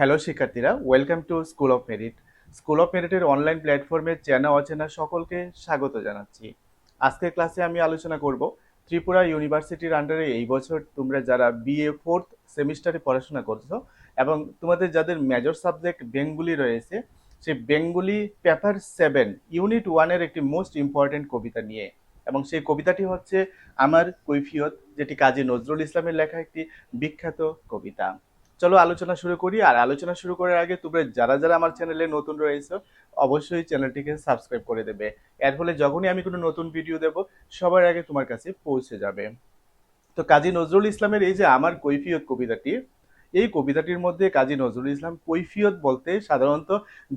Hello শিক্ষার্থীরা welcome to school of merit school of মেরিটের online প্ল্যাটফর্মে চেনা, অচেনা সকলকে স্বাগত জানাচ্ছি। আজকের ক্লাসে আমি আলোচনা করব ত্রিপুরা ইউনিভার্সিটির আন্ডারে এই বছর তোমরা যারা বিএ ফোর্থ সেমিস্টারে পড়াশোনা করছ এবং তোমাদের যাদের মেজর সাবজেক্ট বেঙ্গুলি রয়েছে, সেই বেঙ্গুলি পেপার সেভেন ইউনিট ওয়ানের একটি মোস্ট ইম্পর্টেন্ট কবিতা নিয়ে। এবং সেই কবিতাটি হচ্ছে আমার কৈফিয়ত, যেটি কাজী নজরুল ইসলামের লেখা একটি বিখ্যাত কবিতা। চলো আলোচনা শুরু করি। আর আলোচনা শুরু করার আগে তোমরা যারা যারা আমার চ্যানেলে নতুন রয়েছে, অবশ্যই চ্যানেলটিকে সাবস্ক্রাইব করে দেবে। এর ফলে যখনই আমি কোনো নতুন ভিডিও দেব, সবার আগে তোমার কাছে পৌঁছে যাবে। তো কাজী নজরুল ইসলামের এই যে আমার কৈফিয়ত কবিতাটি, এই কবিতাটির মধ্যে কাজী নজরুল ইসলাম কৈফিয়ত বলতে সাধারণত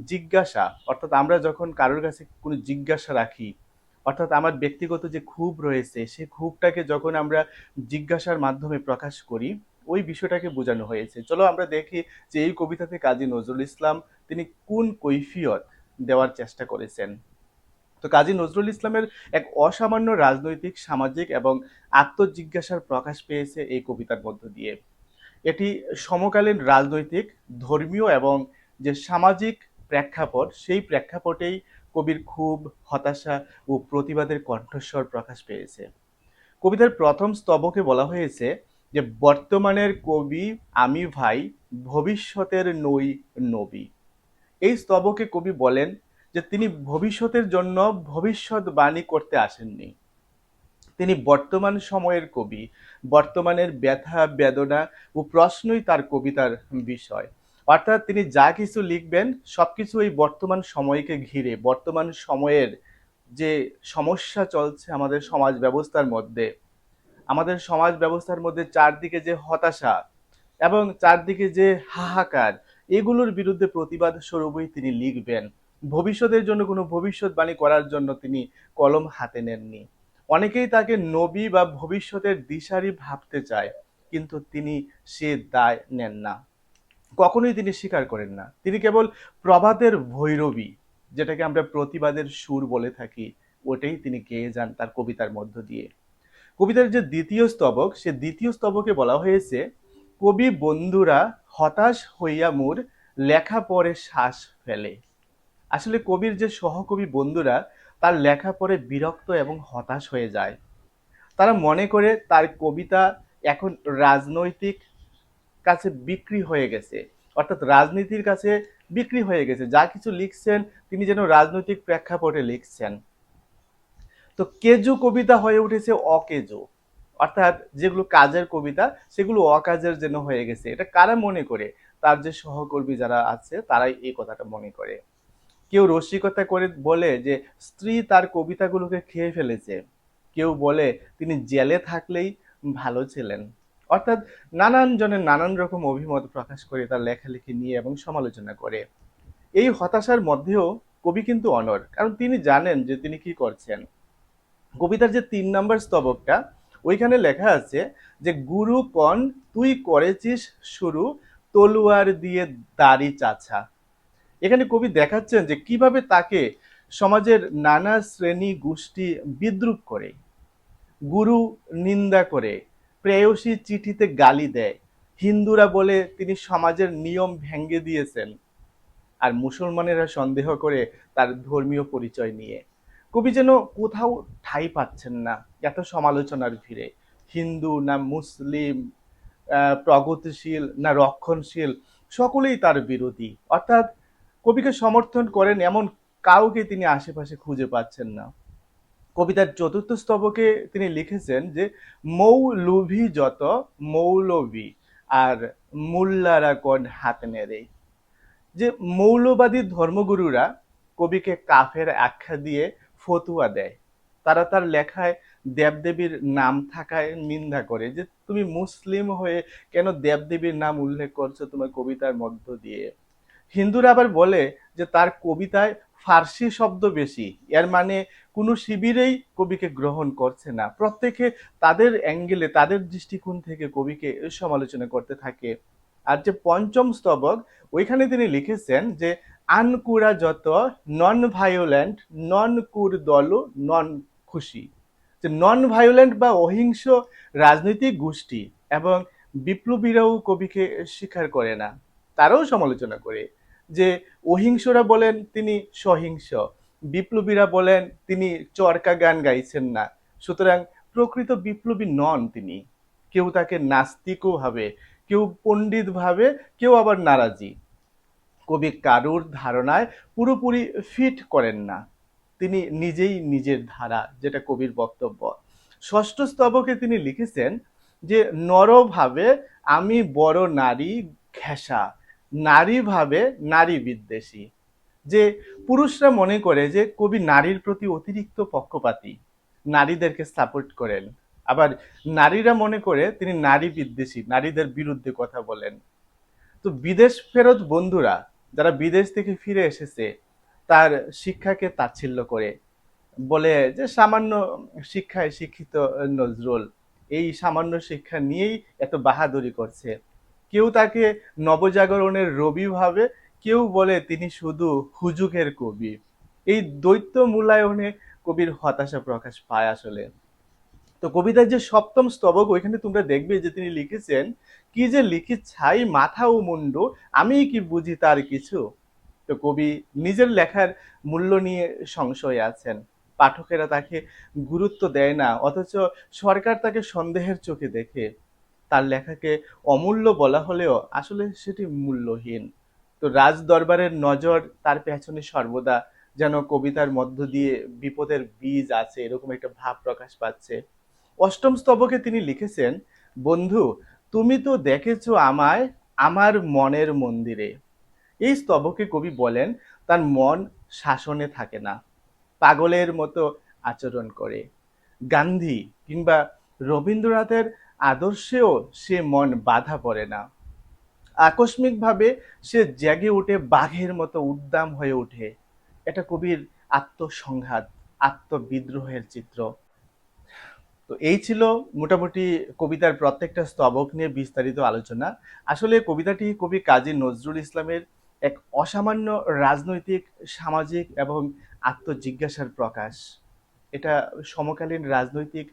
জিজ্ঞাসা, অর্থাৎ আমরা যখন কারোর কাছে কোনো জিজ্ঞাসা রাখি, অর্থাৎ আমার ব্যক্তিগত যে ক্ষোভ রয়েছে সেই ক্ষোভটাকে যখন আমরা জিজ্ঞাসার মাধ্যমে প্রকাশ করি ওই বিষয়টাকে বোঝানো হয়েছে। চলো আমরা দেখি যে এই কবিতাতে কাজী নজরুল ইসলাম তিনি কোন কৈফিয়ত দেওয়ার চেষ্টা করেছেন। তো কাজী নজরুল ইসলামের এক অসামান্য রাজনৈতিক, সামাজিক এবং আত্মজিজ্ঞাসার প্রকাশ পেয়েছে এই কবিতার মধ্য দিয়ে। এটি সমকালীন রাজনৈতিক, ধর্মীয় এবং যে সামাজিক প্রেক্ষাপট, সেই প্রেক্ষাপটেই কবির খুব হতাশা ও প্রতিবাদের কণ্ঠস্বর প্রকাশ পেয়েছে। কবিতার প্রথম স্তবকে বলা হয়েছে যে বর্তমানের কবি আমি ভাই, ভবিষ্যতের নই নবী। এই স্তবকে কবি বলেন যে তিনি ভবিষ্যতের জন্য ভবিষ্যৎবাণী করতে আসেননি। তিনি বর্তমান সময়ের কবি, বর্তমানের ব্যথা, বেদনা ও প্রশ্নই তার কবিতার বিষয়। অর্থাৎ তিনি যা কিছু লিখবেন, সবকিছু এই বর্তমান সময়কে ঘিরে, বর্তমান সময়ের যে সমস্যা চলছে আমাদের সমাজ ব্যবস্থার মধ্যে আমাদের সমাজ ব্যবস্থার মধ্যে চারদিকে যে হতাশা এবং চারদিকে যে হাহাকার, এগুলোর বিরুদ্ধে প্রতিবাদ স্বরূপই তিনি লিখবেন। ভবিষ্যতের জন্য কোনো ভবিষ্যৎবাণী করার জন্য তিনি কলম হাতে নেননি। অনেকেই তাকে নবী বা ভবিষ্যতের দিশারি ভাবতে চায়, কিন্তু তিনি সে দায় নেন না। কখনোই তিনি স্বীকার করেন না। তিনি কেবল প্রভাতের ভৈরবী, যেটাকে আমরা প্রতিবাদের সুর বলে থাকি, ওটাই তিনি গেয়ে যান তার কবিতার মধ্য দিয়ে। কবিতার যে দ্বিতীয় স্তবক, সে দ্বিতীয় স্তবকে বলা হয়েছে, কবি বন্ধুরা, হতাশ হইয়া মোর লেখা পরে শ্বাস ফেলে। আসলে কবির যে সহকবি বন্ধুরা, তার লেখা পরে বিরক্ত এবং হতাশ হয়ে যায়। তারা মনে করে তার কবিতা এখন রাজনৈতিক কাছে বিক্রি হয়ে গেছে, অর্থাৎ রাজনীতির কাছে বিক্রি হয়ে গেছে। যা কিছু লিখছেন, তিনি যেন রাজনৈতিক প্রেক্ষাপটে লিখছেন। তো কেজু কবিতা হয়ে উঠেছে অকেজু। অর্থাৎ যেগুলো কাজের কবিতা, সেগুলো অকাজের যেন হয়ে গেছে। এটা কারা মনে করে? তার যে সহকর্মী যারা আছে, তারাই এই কথাটা মনে করে। কেউ রসিকতা করে বলে যে, স্ত্রী তার কবিতাগুলোকে খেয়ে ফেলেছে। কেউ বলে, তিনি জেলে থাকলেই ভালো ছিলেন। অর্থাৎ নানান জনের নানান রকম অভিমত প্রকাশ করে তার লেখালেখি নিয়ে এবং সমালোচনা করে। এই হতাশার মধ্যেও কবি কিন্তু অনর। কারণ তিনি জানেন যে তিনি কি করছেন। কবিতার যে তিন নম্বর স্তবকটা, ওইখানে লেখা আছে যে, গুরু কন তুই করেছিস শুরু, তলোয়ার দিয়ে দাড়ি চাছা। এখানে কবি দেখাচ্ছেন যে, কীভাবে তাকে সমাজের নানা শ্রেণি গোষ্ঠী বিদ্রুপ করে, গুরু নিন্দা করে, প্রেয়সী চিঠিতে গালি দেয়। হিন্দুরা বলে তিনি সমাজের নিয়ম ভেঙ্গে দিয়েছেন। আর মুসলমানেরা সন্দেহ করে তার ধর্মীয় পরিচয় নিয়ে। কবি যেন কোথাও ঠাঁই পাচ্ছেন না, এত সমালোচনার ভিড়ে। হিন্দু না মুসলিম প্রগতিশীল না রক্ষণশীল, সকলেই তার বিরোধী। অর্থাৎ কবিকে সমর্থন করেন এমন কাউকে তিনি আশেপাশে খুঁজে পাচ্ছেন না। কবিতার চতুর্থ স্তবকে তিনি লিখেছেন যে, মৌলভী যত মৌলবী আর মুল্লারা কোন হাত নেড়ে। যে মৌলবাদী ধর্মগুরুরা কবিকে কাফের আখ্যা দিয়ে ফতুয়া দেয়। তারা তার লেখায় দেবদেবীর নাম থাকায় নিন্দা করে যে, তুমি মুসলিম হয়ে কেন দেবদেবীর নাম উল্লেখ করছ তোমার কবিতার মধ্য দিয়ে? হিন্দুরা আবার বলে যে, তার কবিতায় ফার্সি শব্দ বেশি। এর মানে কোনো শিবিরেই কবিকে গ্রহণ করছে না। প্রত্যেকে তাদের অ্যাঙ্গেলে, তাদের দৃষ্টিকোণ থেকে কবিকে সমালোচনা করতে থাকে। আর যে পঞ্চম স্তবক, ওইখানে তিনি লিখেছেন যে আনকুরা যত নন ভায়োলেন্ট নন কুর দল নন খুশি যে নন ভায়োলেন্ট বা অহিংস রাজনৈতিক গোষ্ঠী এবং বিপ্লবীরাও কবিকে স্বীকার করে না, তারাও সমালোচনা করে যে অহিংসরা বলেন তিনি সহিংস, বিপ্লবীরা বলেন তিনি চরকা গান গাইছেন না, সুতরাং প্রকৃত বিপ্লবী নন তিনি। কেউ তাকে নাস্তিকও ভাবে, কেউ পণ্ডিত ভাবে কেউ আবার নারাজি। কবি কারুর ধারণায় পুরোপুরি ফিট করেন না। তিনি নিজেই নিজের ধারা, যেটা কবির বক্তব্য। ষষ্ঠ স্তবকে তিনি লিখেছেন যে, নরভাবে আমি বড় নারী ঘেঁষা, নারীভাবে নারী বিদ্বেষী। যে, পুরুষরা মনে করে যে, কবি নারীর প্রতি অতিরিক্ত পক্ষপাতী, নারীদেরকে সাপোর্ট করেন। আবার নারীরা মনে করে তিনি নারী বিদ্বেষী, নারীদের বিরুদ্ধে কথা বলেন। তো বিদেশ ফেরত বন্ধুরা যারা বিদেশ থেকে ফিরে এসেছে, তার শিক্ষাকে তাচ্ছিল্য করে বলে যে সামান্য শিক্ষায় শিক্ষিত নজরুল, এই সামান্য শিক্ষা নিয়েই এত বাহাদুরি করছে। কেউ তাকে নবজাগরণের রবি ভাবে, কেউ বলে তিনি শুধু হুজুগের কবি। এই দ্বৈত মূল্যায়নে কবির হতাশা প্রকাশ পায় আসলে। তো কবিতার যে সপ্তম স্তবক, ওইখানে তোমরা দেখবে যে তিনি লিখেছেন, কি যে লিখি ছাই মাথা ও মুন্ডু, আমি কি বুঝি তার কিছু? তো কবি নিজের লেখার মূল্য নিয়ে সংশয়ে আছেন। পাঠকেরা তাকে গুরুত্ব দেয় না, অথচ সরকার তাকে সন্দেহের চোখে দেখে। তার লেখাকে অমূল্য বলা হলেও আসলে সেটি মূল্যহীন। তো রাজ দরবারের নজর তার পেছনে সর্বদা, যেন কবিতার মধ্য দিয়ে বিপদের বীজ আছে, এরকম একটা ভাব প্রকাশ পাচ্ছে। অষ্টম স্তবকে তিনি লিখেছেন, বন্ধু, তুমি তো দেখেছ আমায় আমার মনের মন্দিরে। এই স্তবকে কবি বলেন, তার মন শাসনে থাকে না, পাগলের মতো আচরণ করে। গান্ধী কিংবা রবীন্দ্রনাথের আদর্শেও সে মন বাধা পড়ে না। আকস্মিকভাবে সে জেগে উঠে বাঘের মতো উদ্দাম হয়ে ওঠে। এটা কবির আত্মসংঘাত, আত্মবিদ্রোহের চিত্র। তো এই ছিল মোটামুটি কবিতার প্রত্যেকটা স্তবক নিয়ে বিস্তারিত আলোচনা। আসলে কবিতাটি কবি কাজী নজরুল ইসলামের এক অসামান্য রাজনৈতিক, সামাজিক এবং আত্মজিজ্ঞাসার প্রকাশ। এটা সমকালীন রাজনৈতিক,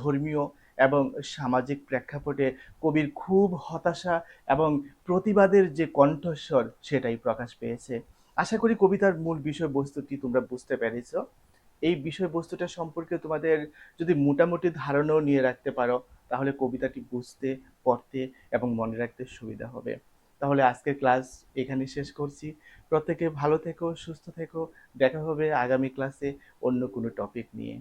ধর্মীয় এবং সামাজিক প্রেক্ষাপটে কবির খুব হতাশা এবং প্রতিবাদের যে কণ্ঠস্বর সেটাই প্রকাশ পেয়েছে। আশা করি কবিতার মূল বিষয়বস্তুটি তোমরা বুঝতে পেরেছ। এই বিষয়বস্তুটা সম্পর্কে তোমাদের যদি মোটামুটি ধারণাও নিয়ে রাখতে পারো, তাহলে কবিতাটি বুঝতে, পড়তে এবং মনে রাখতে সুবিধা হবে। তাহলে আজকের ক্লাস এখানে শেষ করছি। প্রত্যেকে ভালো থেকো, সুস্থ থেকো। দেখা হবে আগামী ক্লাসে অন্য কোনো টপিক নিয়ে।